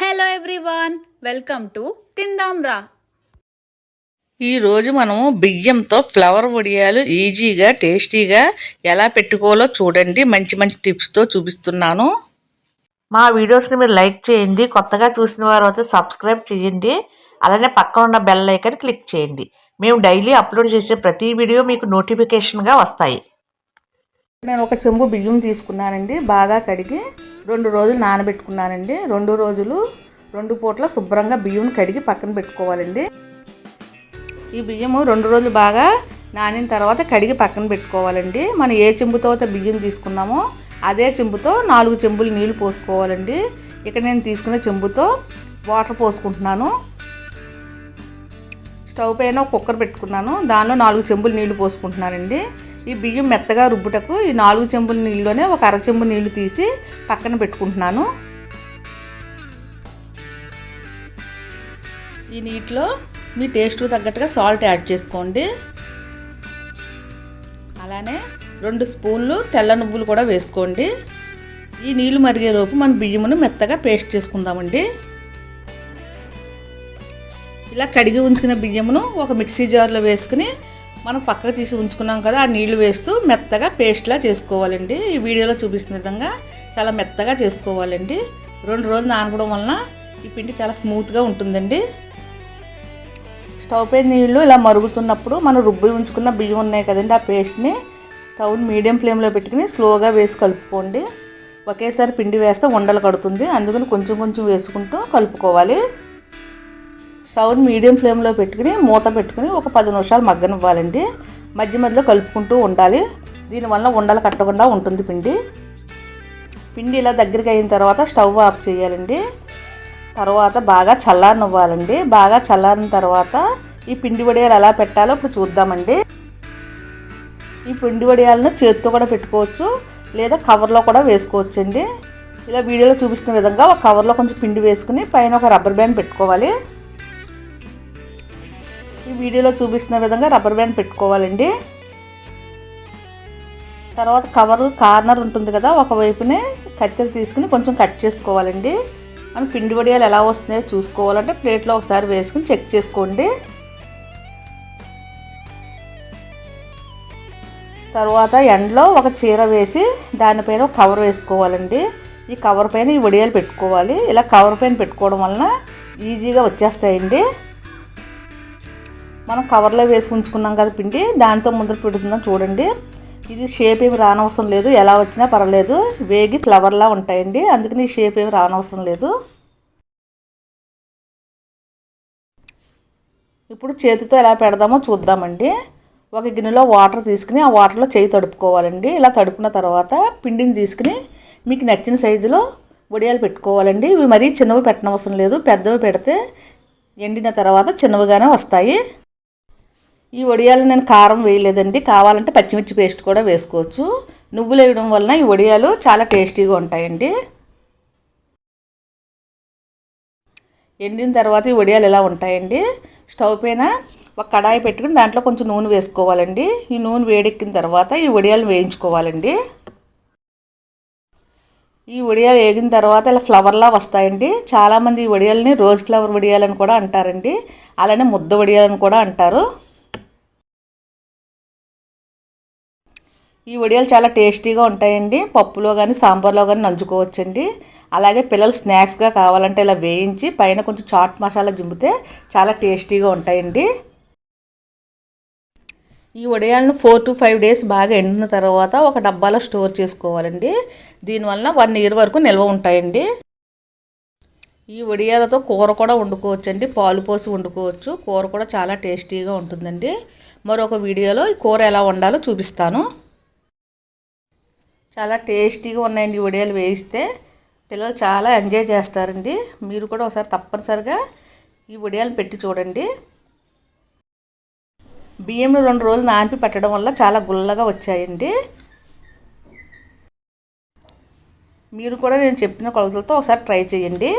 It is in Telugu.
హలో ఎవ్రీవన్ వెల్కమ్ టు తిందాం రా ఈరోజు మనము బియ్యంతో ఫ్లవర్ వడియాలు ఈజీగా టేస్టీగా ఎలా పెట్టుకోవాలో చూడండి. మంచి మంచి టిప్స్తో చూపిస్తున్నాను. మా వీడియోస్ని మీరు లైక్ చేయండి. కొత్తగా చూసిన వారు అయితే సబ్స్క్రైబ్ చేయండి. అలానే పక్కన ఉన్న బెల్ ఐకాన్ క్లిక్ చేయండి. మేము డైలీ అప్లోడ్ చేసే ప్రతి వీడియో మీకు నోటిఫికేషన్గా వస్తాయి. నేను ఒక చెంబు బియ్యం తీసుకున్నానండి. బాగా కడిగి రెండు రోజులు నానబెట్టుకున్నానండి. రెండు రోజులు రెండు పూట్ల శుభ్రంగా బియ్యం కడిగి పక్కన పెట్టుకోవాలండి. ఈ బియ్యము రెండు రోజులు బాగా నానిన తర్వాత కడిగి పక్కన పెట్టుకోవాలండి. మనం ఏ చెంబుతో అయితే బియ్యం తీసుకున్నామో అదే చెంబుతో నాలుగు చెంబులు నీళ్ళు పోసుకోవాలండి. ఇక్కడ నేను తీసుకున్న చెంబుతో వాటర్ పోసుకుంటున్నాను. స్టవ్ పైన కుక్కర్ పెట్టుకున్నాను. దానిలో నాలుగు చెంబులు నీళ్ళు పోసుకుంటున్నానండి. ఈ బియ్యం మెత్తగా రుబ్బుటకు ఈ నాలుగు చెంబుల నీళ్ళలోనే ఒక అర చెంబు నీళ్ళు తీసి పక్కన పెట్టుకుంటున్నాను. ఈ నీటిలో మీ టేస్ట్కు తగ్గట్టుగా సాల్ట్ యాడ్ చేసుకోండి. అలానే రెండు స్పూన్లు తెల్ల నువ్వులు కూడా వేసుకోండి. ఈ నీళ్ళు మరిగేలోపు మన బియ్యమును మెత్తగా పేస్ట్ చేసుకుందామండి. ఇలా కడిగి ఉంచుకున్న బియ్యమును ఒక మిక్సీ జార్లో వేసుకుని మనం పక్కకు తీసి ఉంచుకున్నాం కదా ఆ నీళ్ళు వేస్తూ మెత్తగా పేస్ట్లా చేసుకోవాలండి. ఈ వీడియోలో చూపిస్తున్న విధంగా చాలా మెత్తగా చేసుకోవాలండి. రెండు రోజులు నానకడం వలన ఈ పిండి చాలా స్మూత్గా ఉంటుందండి. స్టవ్ పై నీళ్ళు ఇలా మరుగుతున్నప్పుడు మనం రుబ్బి ఉంచుకున్న బియ్యం ఉన్నాయి కదండి ఆ పేస్ట్ని స్టవ్ని మీడియం ఫ్లేమ్లో పెట్టుకుని స్లోగా వేసి కలుపుకోండి. ఒకేసారి పిండి వేస్తే ఉండలు కడుతుంది. అందుకని కొంచెం కొంచెం వేసుకుంటూ కలుపుకోవాలి. స్టవ్ని మీడియం ఫ్లేమ్లో పెట్టుకుని మూత పెట్టుకుని ఒక పది నిమిషాలు మగ్గనివ్వాలండి. మధ్య మధ్యలో కలుపుకుంటూ ఉండాలి. దీనివల్ల ఉండలు కట్టకుండా ఉంటుంది పిండి. పిండి ఇలా దగ్గరికి అయిన తర్వాత స్టవ్ ఆఫ్ చేయాలండి. తర్వాత బాగా చల్లారనివ్వాలండి. బాగా చల్లారిన తర్వాత ఈ పిండి వడియాలు ఎలా పెట్టాలో ఇప్పుడు చూద్దామండి. ఈ పిండి వడియాలను చేతితో కూడా పెట్టుకోవచ్చు. లేదా కవర్లో కూడా వేసుకోవచ్చండి. ఇలా వీడియోలో చూపిస్తున్న విధంగా ఒక కవర్లో కొంచెం పిండి వేసుకుని పైన ఒక రబ్బర్ బ్యాండ్ పెట్టుకోవాలి. వీడియోలో చూపిస్తున్న విధంగా రబ్బర్ బ్యాండ్ పెట్టుకోవాలండి. తర్వాత కవర్ కార్నర్ ఉంటుంది కదా ఒకవైపునే కత్తెర తీసుకుని కొంచెం కట్ చేసుకోవాలండి. మనం పిండి వడియాలు ఎలా వస్తున్నాయో చూసుకోవాలంటే ప్లేట్లో ఒకసారి వేసుకుని చెక్ చేసుకోండి. తర్వాత ఎండలో ఒక చీర వేసి దానిపైన ఒక కవర్ వేసుకోవాలండి. ఈ కవర్ పైన ఈ వడియాలు పెట్టుకోవాలి. ఇలా కవర్ పైన పెట్టుకోవడం వలన ఈజీగా వచ్చేస్తాయండి. మనం కవర్లో వేసి ఉంచుకున్నాం కదా పిండి దాంతో ముందర పెడుతుందని చూడండి. ఇది షేప్ ఏమి రానవసరం లేదు ఎలా వచ్చినా పర్వాలేదు. వేగి ఫ్లవర్లా ఉంటాయండి అందుకని ఈ షేప్ ఏమి రానవసరం లేదు. ఇప్పుడు చేతితో ఎలా పెడదామో చూద్దామండి. ఒక గిన్నెలో వాటర్ తీసుకుని ఆ వాటర్లో చేయి తడుపుకోవాలండి. ఇలా తడుపుకున్న తర్వాత పిండిని తీసుకుని మీకు నచ్చిన సైజులో వడియాలు పెట్టుకోవాలండి. ఇవి మరీ చిన్నవి పెట్టనవసరం లేదు పెద్దవి పెడితే ఎండిన తర్వాత చిన్నవిగానే వస్తాయి. ఈ వడియాలు నేను కారం వేయలేదండి. కావాలంటే పచ్చిమిర్చి పేస్ట్ కూడా వేసుకోవచ్చు. నువ్వులు వేయడం వలన ఈ వడియాలు చాలా టేస్టీగా ఉంటాయండి. ఎండిన తర్వాత ఈ వడియాలు ఎలా ఉంటాయండి? స్టవ్ పైన ఒక కడాయి పెట్టుకుని దాంట్లో కొంచెం నూనె వేసుకోవాలండి. ఈ నూనె వేడెక్కిన తర్వాత ఈ వడియాలు వేయించుకోవాలండి. ఈ వడియాలు వేగిన తర్వాత ఇలా ఫ్లవర్లా వస్తాయండి. చాలామంది ఈ వడియాలని రోజ్ ఫ్లవర్ వడియాలని కూడా అంటారండి. అలానే ముద్ద వడియాలని కూడా అంటారు. ఈ వడియాలు చాలా టేస్టీగా ఉంటాయండి. పప్పులో కానీ సాంబార్లో కానీ నంచుకోవచ్చండి. అలాగే పిల్లలు స్నాక్స్గా కావాలంటే ఇలా వేయించి పైన కొంచెం చాట్ మసాలా జింపితే చాలా టేస్టీగా ఉంటాయండి. ఈ వడియాలను ఫోర్ టు ఫైవ్ డేస్ బాగా ఎండిన తర్వాత ఒక డబ్బాలో స్టోర్ చేసుకోవాలండి. దీనివల్ల వన్ ఇయర్ వరకు నిల్వ ఉంటాయండి. ఈ వడియాలతో కూర కూడా వండుకోవచ్చండి. పాలు పోసి వండుకోవచ్చు. కూర కూడా చాలా టేస్టీగా ఉంటుందండి. మరొక వీడియోలో ఈ కూర ఎలా వండాలో చూపిస్తాను. చాలా టేస్టీగా ఉన్నాయండి వడియాలు వేయిస్తే. పిల్లలు చాలా ఎంజాయ్ చేస్తారండి. మీరు కూడా ఒకసారి తప్పనిసరిగా ఈ వడియాలను పెట్టి చూడండి. బియ్యంలో రెండు రోజులు నానిపి పెట్టడం వల్ల చాలా గుల్లగా వచ్చాయండి. మీరు కూడా నేను చెప్పిన కొలతలతో ఒకసారి ట్రై చేయండి.